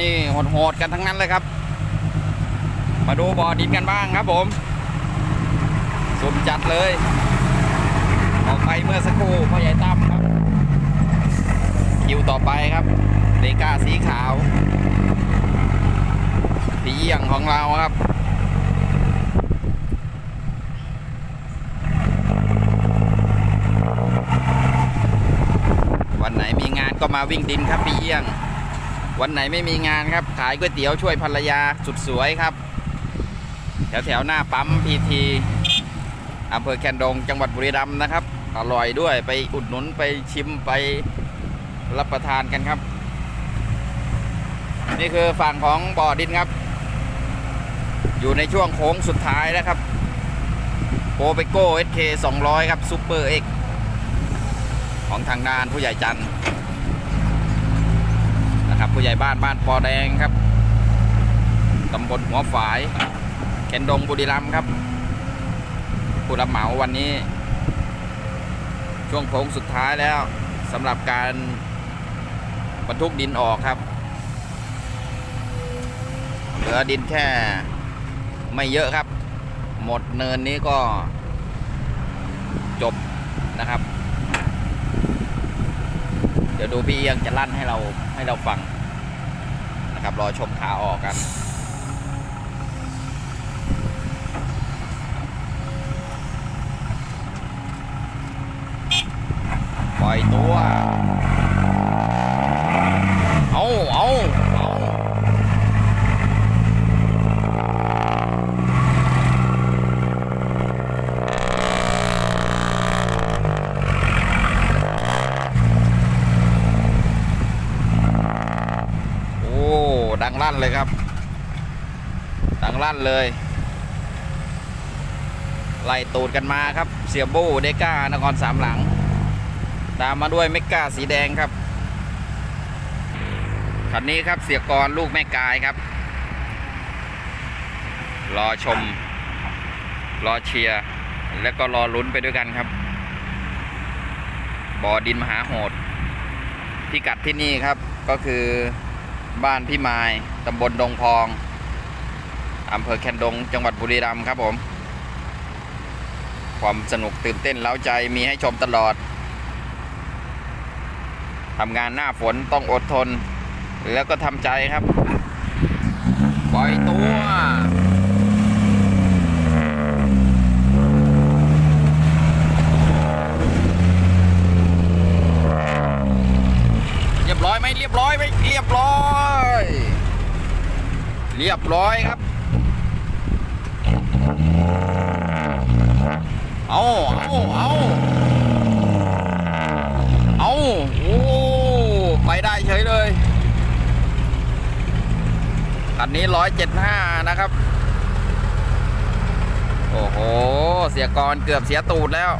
นี่โหดๆกันทั้งนั้นเลยครับ มาดูบ่อดินกันบ้างครับผมสุ่มจัดเลย ออกไปเมื่อสักครู่พ่อใหญ่ตั้มครับ คิวต่อไปครับเดกาสีขาวพี่เยี่ยงของเราครับวันไหนมีงานก็มาวิ่งดินครับพี่เยี่ยง วันไหนไม่มีงานครับ ขายก๋วยเตี๋ยวช่วยภรรยาสุดสวยครับ แถวแถวๆหน้าปั๊มพีทีอำเภอแคนดงจังหวัดบุรีรัมย์นะครับ อร่อยด้วยไปอุดหนุนไปชิมไปรับประทานกันครับ นี่คือฝั่งของบ่อดินครับ อยู่ในช่วงโค้งสุดท้ายแล้วครับโปเปโก้เอสเค200ครับซูเปอร์เอ็กของทางด้านผู้ใหญ่จันทร์ นะครับผู้ใหญ่บ้านบ้านปอแดงครับตำบลหัวฝายเคนดงบุรีรัมย์ครับ ผู้รับเหมาวันนี้ ช่วงโค้งสุดท้ายแล้วสำหรับการบรรทุกดินออกครับ เหลือดินแค่ไม่เยอะครับ หมดเนินนี้ก็จบนะครับ เดี๋ยวดูพี่เอียงจะลั่นให้เราให้เราฟังนะครับรอชมขาออกกันปล่อยตัว เอาเอาเอาโอ้ ดัง ลั่นเลยครับดังลั่นเลย ไล่ตูดกันมาครับ เสียโบเดก้านครสามหลัง ตามมาด้วยเมกาสีแดงครับคันนี้ครับเสียกรลูกแม่กายครับ รอชม รอเชียร์แล้วก็รอลุ้นไปด้วยกันครับบ่อดินมหาโหดพิกัดที่นี่ครับก็คือ บ้านพี่ไม้ตำบลดงพองอำเภอแคนดง จังหวัดบุรีรัมย์ครับผม ความสนุกตื่นเต้นเล้าใจมีให้ชมตลอดทำงานหน้าฝนต้องอดทน แล้วก็ทำใจครับ ปล่อยตัว ยบร้อยไหมเรียบร้อยไหมเรียบร้อย เรียบร้อยครับ เอาเอาเอาเอาโอ้ไปได้เฉยเลยคันนี้ร้อยเจ็ดห้านะครับ โอ้โห เสียกรเกือบเสียตูดแล้ว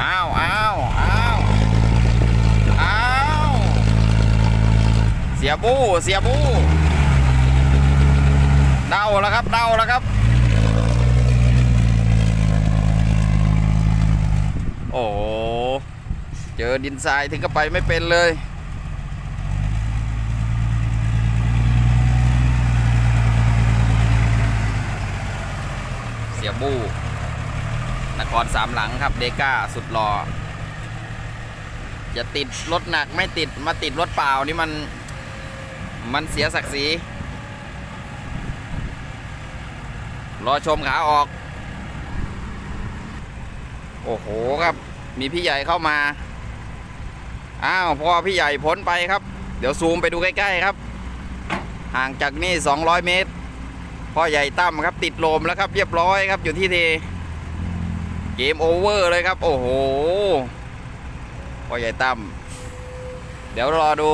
อ้าวอ้าวอ้าวอ้าวเสี ยบูเสียบูเดาแล้วครับเดาแล้วครับ โอ้เจอดินทรายถึงก็ไปไม่เป็นเลยเสียบูนครสามหลังครับ เดก้าสุดหล่อจะติดรถหนักไม่ติดมาติดรถเปล่านี่มัน มันเสียศักดิ์ศรี รอชมขาออก โอ้โหครับ มีพี่ใหญ่เข้ามา อ้าวพอพี่ใหญ่พ้นไปครับ เดี๋ยวซูมไปดูใกล้ๆครับ ห่างจากนี่ 200 เมตร พ่อใหญ่ตั้มครับ ติดลมแล้วครับ เรียบร้อยครับ อยู่ที่เท เกมโอเวอร์เลยครับ โอ้โห พ่อใหญ่ตั้มเดี๋ยวรอดู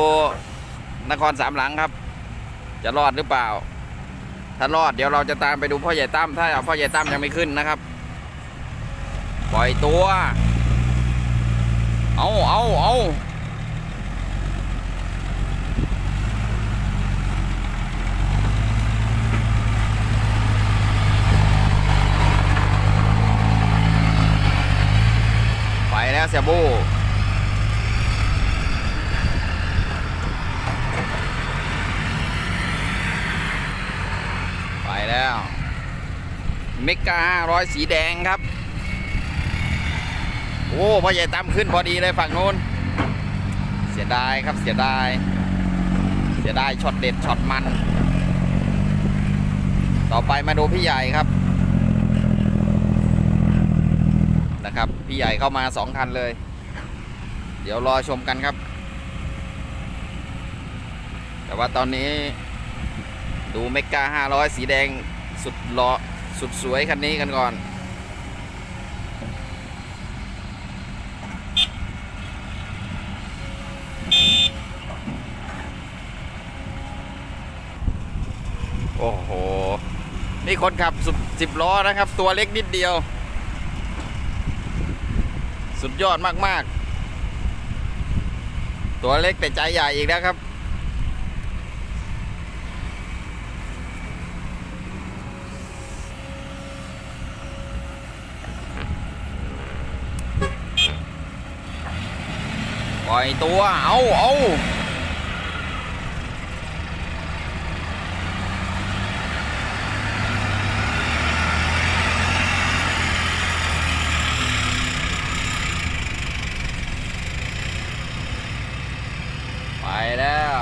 นครสามหลังครับ จะรอดหรือเปล่า ถ้ารอดเดี๋ยวเราจะตามไปดูพ่อใหญ่ตั้มถ้าพ่อใหญ่ตั้มยังไม่ขึ้นนะครับ ปล่อยตัว เอาเอาเอาไปแล้วเสียบู แล้ว เมการ้อยสีแดงครับ โอ้พ่อใหญ่ตามขึ้นพอดีเลยฝั่งนู้น เสียดายครับเสียดาย เสียดายช็อตเด็ดช็อตมัน ต่อไปมาดูพี่ใหญ่ครับนะครับพี่ใหญ่เข้ามาสองคันเลย เดี๋ยวรอชมกันครับ แต่ว่าตอนนี้ดูเมกา500 สีแดงสุดหล่อ สุดสวยคันนี้กันก่อน โอ้โห นี่คนขับสุดสิบล้อนะครับ ตัวเล็กนิดเดียว สุดยอดมาก ๆ ตัวเล็กแต่ใจใหญ่อีกแล้วครับ ล่อยตัว เอาเอาไปแล้ว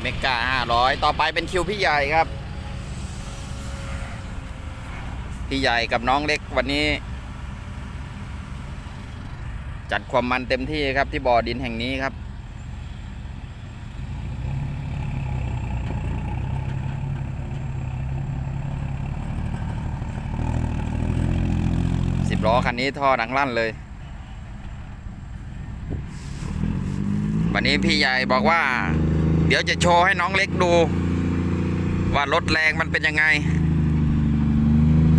เมกา500 ต่อไปเป็นคิวพี่ใหญ่ครับ พี่ใหญ่กับน้องเล็กวันนี้ จัดความมันเต็มที่ครับที่บ่อดินแห่งนี้ครับ สิบล้อคันนี้ท่อดังลั่นเลย วันนี้พี่ใหญ่บอกว่า เดี๋ยวจะโชว์ให้น้องเล็กดู ว่ารถแรงมันเป็นยังไง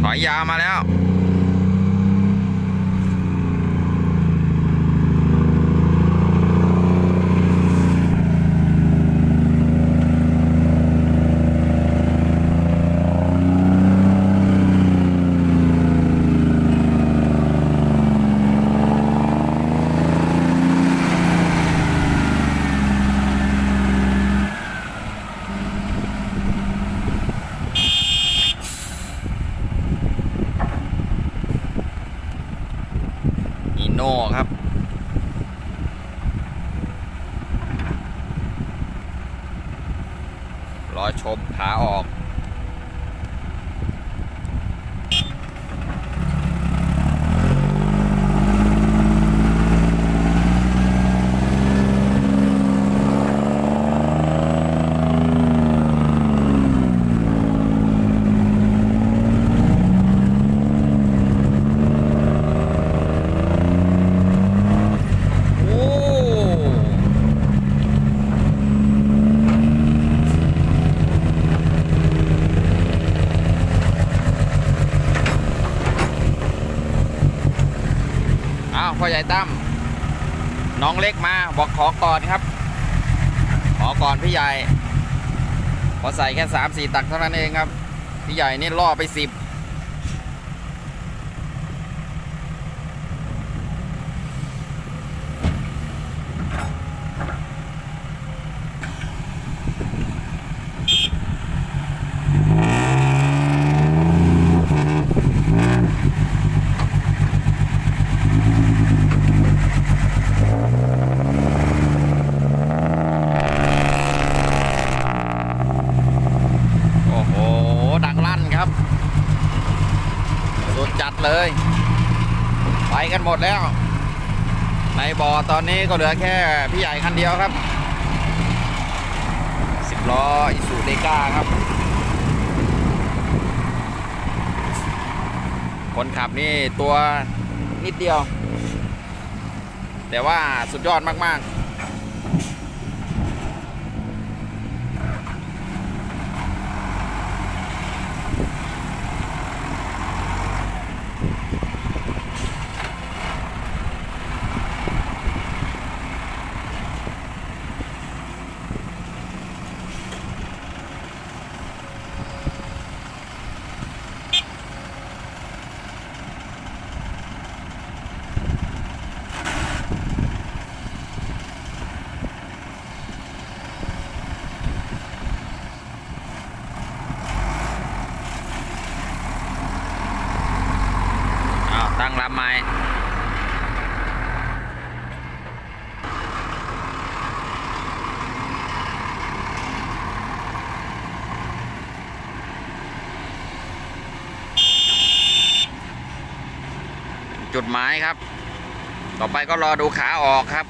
ถอยยาวมาแล้ว อีโน่ครับ รอชมขาออก โอ้อ้าวพ่อใหญ่ ตั้มน้องเล็กมาบอกขอก่อนครับ ขอก่อนพี่ใหญ่พอใส่แค่สามสี่ตักเท่านั้นเองครับ พี่ใหญ่นี่ล่อไปสิบ โอ้โห ดังลั่นครับ สุดจัดเลย ไปกัน หมดแล้ว ในบ่อตอนนี้ก็เหลือแค่พี่ใหญ่คันเดียวครับสิบล้ออิสุเดก้าครับ คนขับนี่ตัวนิดเดียว แต่ว่าสุดยอดมาก ๆ ต้งรัไม้จุดหมายครับ ต่อไปก็รอดูขาออกครับ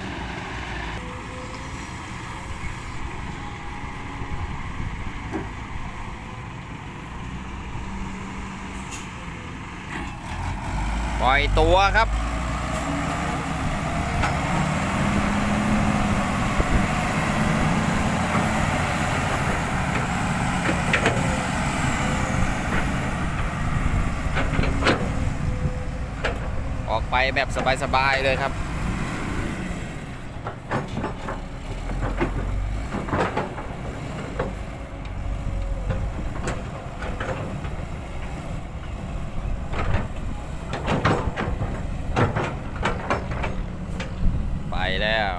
ปล่อยตัวครับ ออกไปแบบสบาย ๆ เลยครับ ไปแล้ว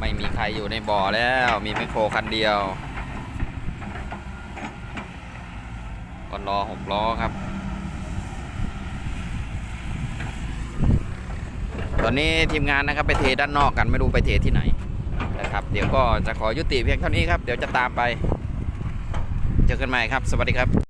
ไม่มีใครอยู่ในบ่อแล้ว มีแมคโครคันเดียวก็รอหกล้อครับ ตอนนี้ทีมงานนะครับไปเทด้านนอกกันไม่รู้ไปเทที่ไหนนะครับ เดี๋ยวก็จะขอยุติเพียงเท่านี้ครับ เดี๋ยวจะตามไป เจอกันใหม่ครับ สวัสดีครับ